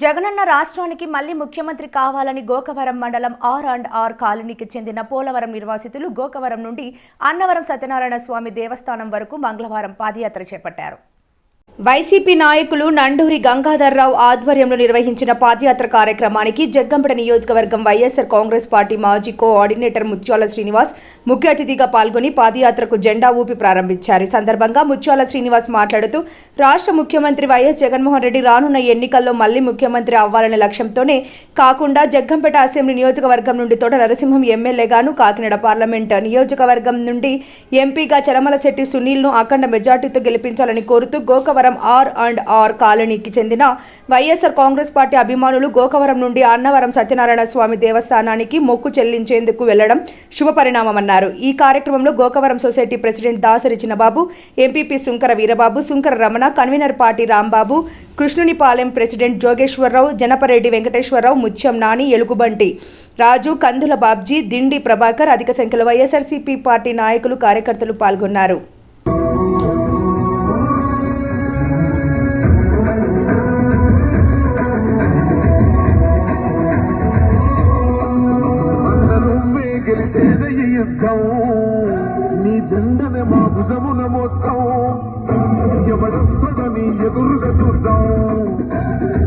జగనన్న రాష్ట్రానికి మళ్ళీ ముఖ్యమంత్రి కావాలని గోకవరం మండలం ఆర్ అండ్ ఆర్ కాలనీకి చెందిన పోలవరం నిర్వాసితులు గోకవరం నుండి అన్నవరం సత్యనారాయణ స్వామి దేవస్థానం వరకు మంగళవారం పాదయాత్ర చేపట్టారు. వైసీపీ నాయకులు నండూరి గంగాధర్రావు ఆధ్వర్యంలో నిర్వహించిన పాదయాత్ర కార్యక్రమానికి జగ్గంపేట నియోజకవర్గం Y S R Congress party మాజీ కోఆర్డినేటర్ ముత్యాల శ్రీనివాస్ ముఖ్య అతిథిగా పాల్గొని పాదయాత్రకు జెండా ఊపి ప్రారంభించారు. ఈ సందర్భంగా ముత్యాల శ్రీనివాస్ మాట్లాడుతూ రాష్ట్ర ముఖ్యమంత్రి వైఎస్ జగన్మోహన్ రెడ్డి రానున్న ఎన్నికల్లో మళ్ళీ ముఖ్యమంత్రి అవ్వాలనే లక్ష్యంతోనే కాకుండా జగ్గంపేట అసెంబ్లీ నియోజకవర్గం నుండి తోట నరసింహం ఎమ్మెల్యేగాను కాకినాడ పార్లమెంట్ నియోజకవర్గం నుండి ఎంపీగా చలమలశెట్టి సునీల్ను అఖండ మెజార్టీతో గెలిపించాలని కోరుతూ గోకవరం ఆర్ అండ్ ఆర్ కాలనీకి చెందిన వైఎస్ఆర్ కాంగ్రెస్ పార్టీ అభిమానులు గోకవరం నుండి అన్నవరం సత్యనారాయణ స్వామి దేవస్థానానికి మొక్కు చెల్లించేందుకు వెళ్ళడం శుభపరిణామమన్నారు. ఈ కార్యక్రమంలో Gokavaram society president Dasari Chinnababu MPP Sunkara Veerababu Sunkara Ramana convener party Rambabu Krishnunipalem president Jogeswararao Janapareddy Venkateswararao Mutyam Nani Elugubanti Raju Kandula Babji Dindi Prabhakar అధిక సంఖ్యలో వైఎస్ఆర్సీపీ పార్టీ నాయకులు కార్యకర్తలు పాల్గొన్నారు. నువ్వే ఈ యుద్ధం నీ జెండనే మా భుజమున మోస్తాం ఎవడొస్తుందని ఎదురుగా చూద్దాం.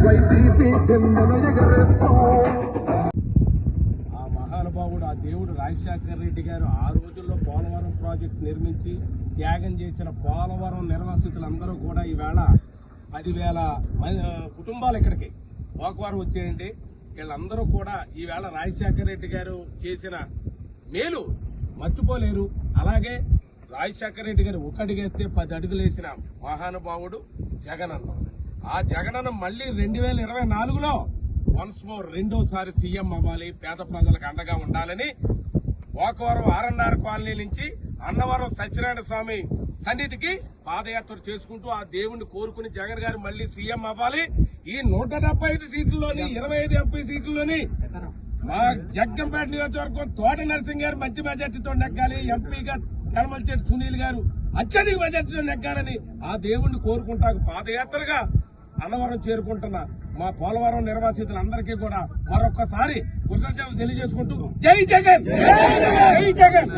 వైసీపీ జెండన ఎగరేస్తాం ఆ మహానుభావుడు ఆ దేవుడు రాజశేఖర్ రెడ్డి గారు ఆ రోజుల్లో పోలవరం ప్రాజెక్టు నిర్మించి త్యాగం చేసిన పోలవరం నిర్వాసితులందరూ కూడా ఈవేళ పదివేల కుటుంబాలు ఇక్కడికి పోకవారం వచ్చేయండి. వీళ్ళందరూ కూడా ఈవేళ రాజశేఖర రెడ్డి గారు చేసిన మేలు. మర్చిపోలేరు. అలాగే రాజశేఖర రెడ్డి గారు ఒకటిగేస్తే పది అడుగులు వేసిన మహానుభావుడు జగనన్న. ఆ జగనన్న మళ్ళీ రెండు వేల ఇరవై నాలుగులో వన్స్ మోర్ రెండోసారి సీఎం అవ్వాలి పేద ప్రజలకు అండగా ఉండాలని పోకవరం ఆర్ఎన్ఆర్ కాలనీ నుంచి అన్నవరం సత్యనారాయణ స్వామి సన్నిధికి పాదయాత్ర చేసుకుంటూ ఆ దేవుణ్ణి కోరుకుని జగన్ గారు మళ్ళీ సీఎం అవ్వాలి. ఈ నూట డెబ్బై ఐదు సీట్లలోని ఇరవై ఐదు ఎంపీ సీట్లలోని మా జగ్గంపేట నియోజకవర్గం తోట నరసింగ్ గారు మంచి మెజార్టీతో నెగ్గాలి. ఎంపీగా కలమల్చెట్టి సునీల్ గారు అత్యధిక మెజార్టీతో నెగ్గాలని ఆ దేవుణ్ణి కోరుకుంటా పాదయాత్రగా అన్నవరం చేరుకుంటున్న మా పోలవరం నిర్వాసితులందరికీ కూడా మరొక్కసారి కృతజ్ఞతలు తెలియజేసుకుంటూ జై జగన్! జై జగన్!